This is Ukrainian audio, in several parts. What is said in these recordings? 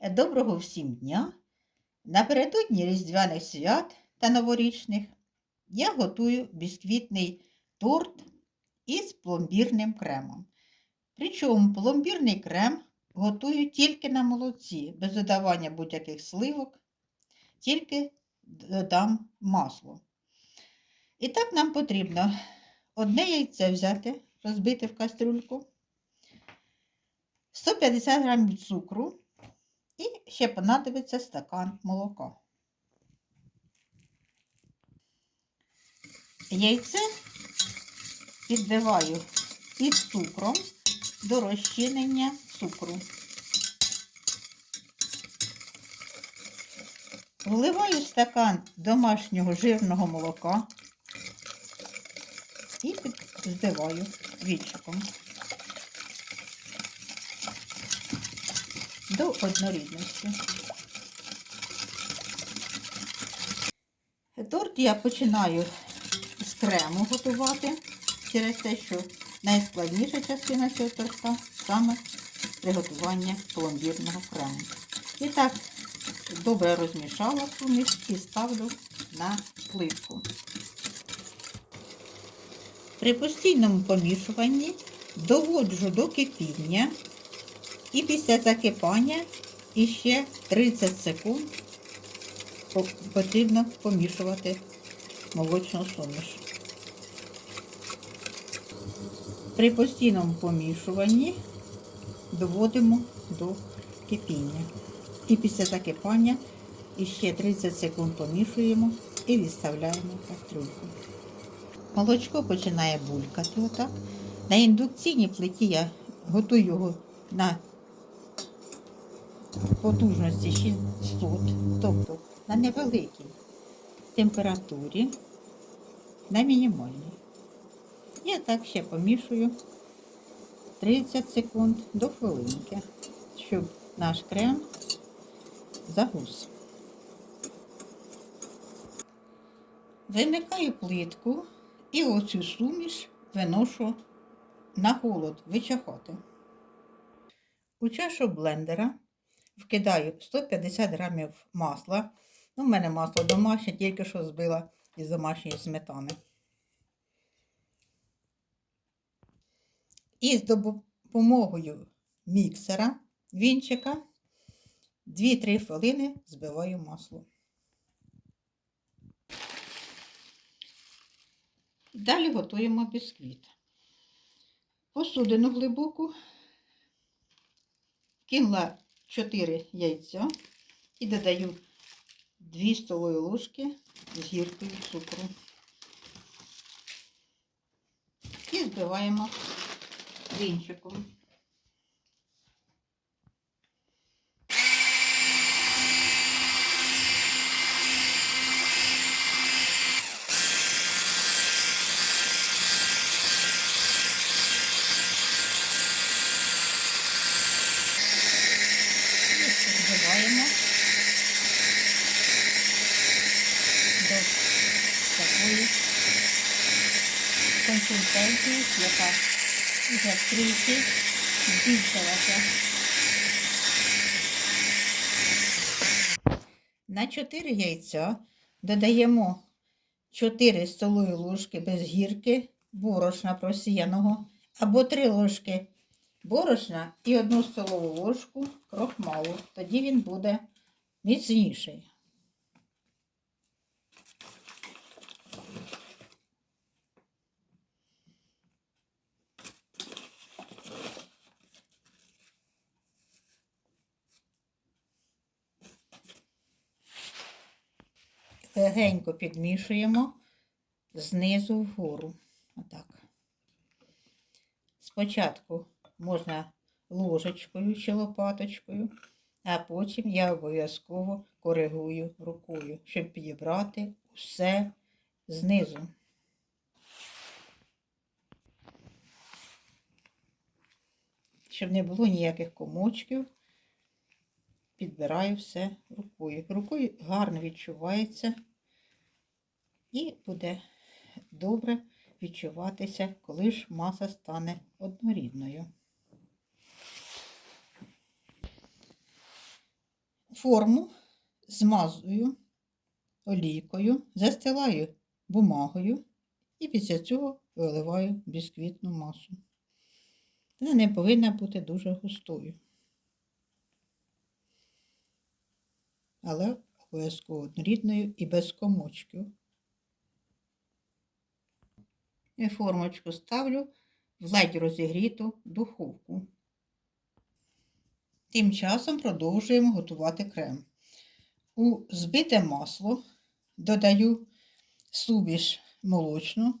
Доброго всім дня! Напередодні Різдвяних свят та новорічних я готую бісквітний торт із пломбірним кремом. Причому пломбірний крем готую тільки на молоці, без додавання будь-яких сливок, тільки додам масло. І так нам потрібно одне яйце взяти, розбити в кастрюльку, 150 г цукру. І ще понадобиться стакан молока. Яйце підбиваю із цукром до розчинення цукру. Вливаю стакан домашнього жирного молока і збиваю вічиком. До однорідності. Торт я починаю з крему готувати через те, що найскладніша частина цього торта саме приготування пломбірного крему. І так, добре розмішала суміш і ставлю на плитку. При постійному помішуванні доводжу до кипіння і після закипання іще 30 секунд потрібно помішувати молочну суміш. При постійному помішуванні доводимо до кипіння. І після закипання іще 30 секунд помішуємо і відставляємо кастрюльку. Молочко починає булькати отак. На індукційній плиті я готую його на потужності 600, тобто на невеликій температурі, на мінімальній. Я так ще помішую 30 секунд до хвилинки, щоб наш крем загус. Вимикаю плитку і оцю суміш виношу на холод вичахати. У чашу блендера вкидаю 150 грамів масла. Ну, У мене масло домашнє, тільки що збила із домашньої сметани. І з допомогою міксера, вінчика 2-3 хвилини збиваю масло. Далі готуємо бісквіт. Посудину глибоку, кинула 4 яйця і додаю 2 столові ложки з гіркою цукру. І збиваємо вінчиком. Збиваємо до такої консистенції, яка вже трішки збільшилася. На 4 яйця додаємо 4 столові ложки без гірки борошна просіяного або 3 ложки борошна і 1 столову ложку крохмалу. Тоді він буде міцніший. Легенько підмішуємо знизу вгору. Отак. Спочатку можна ложечкою чи лопаточкою, а потім я обов'язково коригую рукою, щоб підібрати все знизу. Щоб не було ніяких комочків, підбираю все рукою. Рукою гарно відчувається і буде добре відчуватися, коли ж маса стане однорідною. Форму змазую олійкою, застилаю бумагою і після цього виливаю бісквітну масу. Вона не повинна бути дуже густою. Але обов'язково однорідною і без комочків. І формочку ставлю в ледь розігріту духовку. Тим часом продовжуємо готувати крем. У збите масло додаю суміш молочну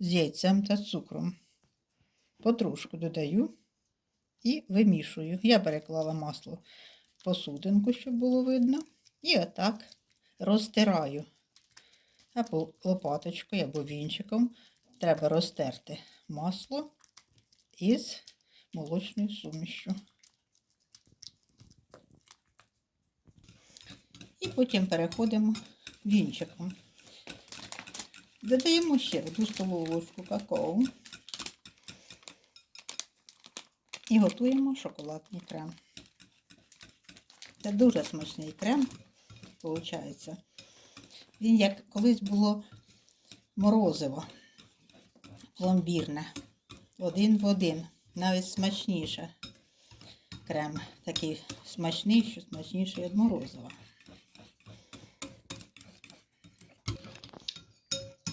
з яйцем та цукром. Потрошку додаю і вимішую. Я переклала масло в посудинку, щоб було видно. І отак розтираю. Або лопаточкою, або вінчиком треба розтерти масло із молочною сумішю. Потім переходимо вінчиком. Додаємо ще одну столову ложку какао і готуємо шоколадний крем. Це дуже смачний крем, виходить. Він як колись було морозиво, пломбірне, один в один, навіть смачніше. Крем такий смачний, смачніший від морозива.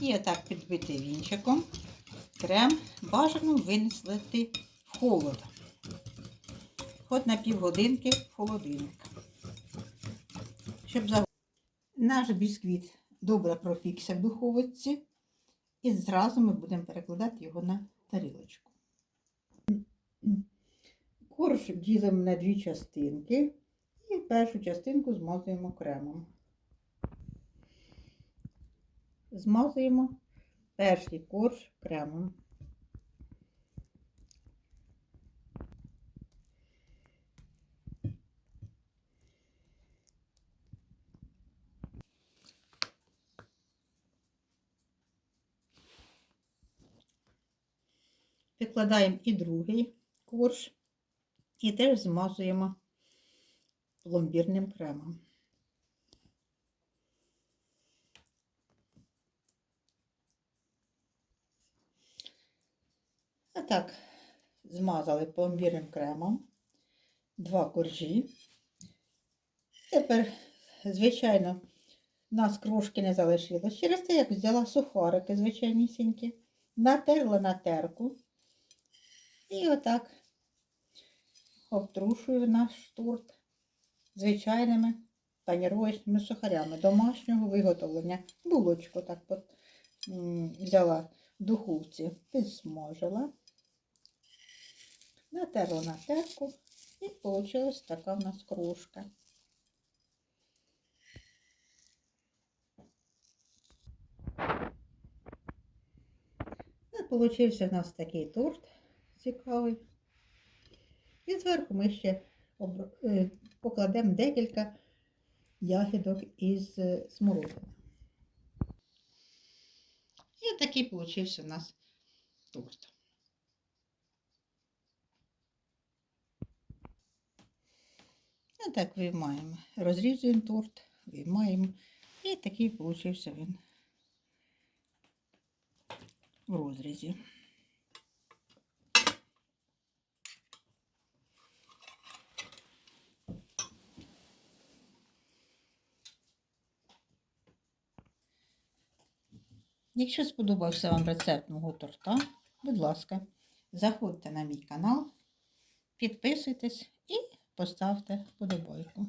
І отак підбити вінчиком. Крем бажано винеслити в холод. Хоч на півгодинки в холодильник. Щоб за... Наш бісквіт добре пропікся в духовці. І зразу ми будемо перекладати його на тарілочку. Корж ділимо на дві частинки. І першу частинку змазуємо кремом. Змазуємо перший корж кремом. Викладаємо і другий корж і теж змазуємо пломбірним кремом. Так, змазали пломбірним кремом два коржі. Тепер, звичайно, у нас крошки не залишилось. Через те, як взяла сухарики звичайнісінькі, натерла на терку. І отак обтрушую наш торт звичайними паніровочними сухарями домашнього виготовлення. Булочку так от, взяла в духовці, підсмажила, натерла на терку і вийшла така в нас кружка. Получився в нас такий торт цікавий. І зверху ми ще е, покладемо декілька ягідок із е, смородини. І такий получився у нас торт. І так виймаємо. Розрізуємо торт, виймаємо. І такий получився він в розрізі. Якщо сподобався вам рецепт мого торта, будь ласка, заходьте на мій канал, підписуйтесь поставте вподобайку.